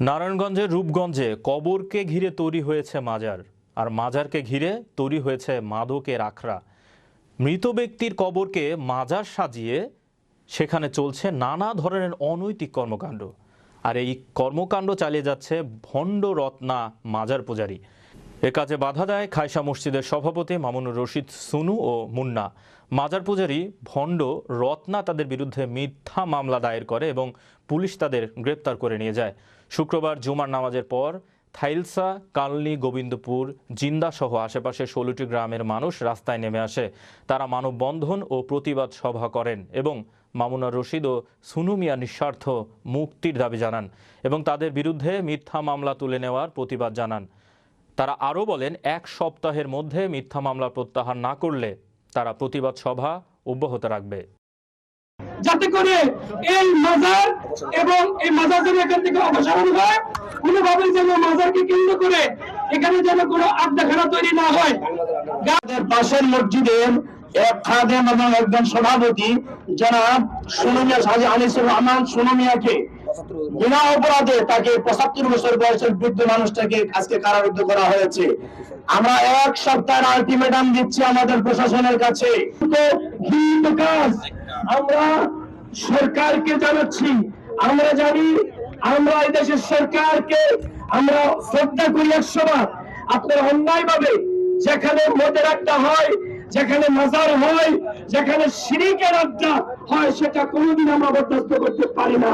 নারায়ণগঞ্জের রূপগঞ্জে কবরকে ঘিরে তৈরি হয়েছে মাজার, আর মাজারকে ঘিরে তৈরি হয়েছে মাদকের আখড়া। মৃত ব্যক্তির কবরকে মাজার সাজিয়ে সেখানে চলছে নানা ধরনের অনৈতিক কর্মকাণ্ড। আর এই কর্মকাণ্ড চালিয়ে যাচ্ছে ভণ্ড রত্না মাজার পূজারী। এ কাজে বাধা দেয় খাইসা মসজিদের সভাপতি মামুনুর রশিদ, সুনু ও মুন্না। মাজার পূজারী ভণ্ড রত্না তাদের বিরুদ্ধে মিথ্যা মামলা দায়ের করে এবং পুলিশ তাদের গ্রেপ্তার করে নিয়ে যায়। শুক্রবার জুমার নামাজের পর থাইলসা, কালনি, গোবিন্দপুর, জিন্দা সহ আশেপাশে ষোলোটি গ্রামের মানুষ রাস্তায় নেমে আসে। তারা মানববন্ধন ও প্রতিবাদ সভা করেন এবং মামুনা রশিদ ও সুনু মিয়া নিঃস্বার্থ মুক্তির দাবি জানান এবং তাদের বিরুদ্ধে মিথ্যা মামলা তুলে নেওয়ার প্রতিবাদ জানান। তারা আরও বলেন এক সপ্তাহের মধ্যে মিথ্যা মামলা প্রত্যাহার না করলে তারা প্রতিবাদ সভা অব্যাহত রাখবে। যাতে করে এই মাজার এবং এই মাজার যেন এখান থেকে অপসারণ হয়। কোনোভাবে যেন মাজারকে কেন্দ্র করে এখানে যেন কোনো আড্ডাখানা তৈরি না হয়। পাশের মসজিদের এক খাদেম এবং একজন সভাপতি জনাব সুনমিয়া সাজি আনিসুর রহমান সুনমিয়াকে বিনা অপরাধে তাকে পঁচাত্তর বছর বয়সের বৃদ্ধ মানুষটাকে আজকে কারারুদ্ধ করা হয়েছে। আমরা এক সপ্তাহের আলটিমেটাম দিচ্ছি আমাদের প্রশাসনের কাছে। আমরা সরকারকে জানাচ্ছি। আমরা জানি আমরা এই দেশের সরকারকে আমরা শ্রদ্ধা করি আপনার অন্যায় ভাবে যেখানে মদের আড্ডা হয়, যেখানে মাজার হয়, যেখানে সিরিকের আড্ডা হয়, সেটা কোনোদিন আমরা বরদাস্ত করতে পারি না।